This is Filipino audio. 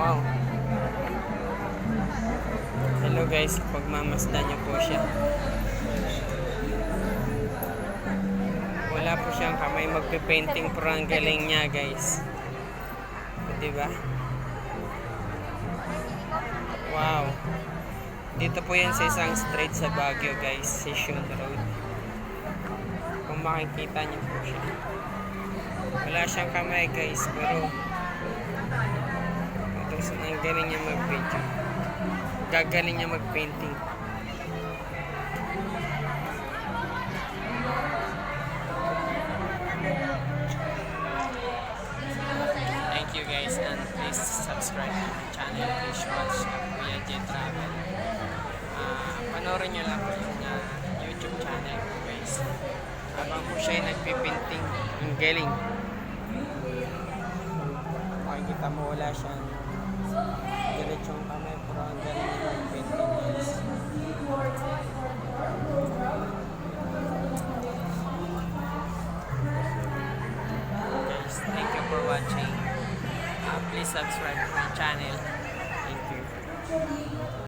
Wow. Hello guys, pagmamasdan niyo po siya. Wala po siyang kamay magpe-painting pero ang galing niya guys. Di ba? Wow. Dito po yan sa isang street sa Baguio guys, Session Road. Kung makikita niyo po siya. Wala siyang kamay guys, pero tapos ang galing niya mag-video. Gagaling niya mag-painting. Thank you guys and please subscribe to my channel. Please watch Kuya J Travel. Ah, panoorin nyo lang po yung ah, YouTube channel ko guys. Habang po siya ay nagpipinting. Ang galing. Makikita mo wala siyang diretsong kamay pero ang galing niya mag-painting guys. Guys, thank you for watching. Uh, please subscribe to my channel. Thank you.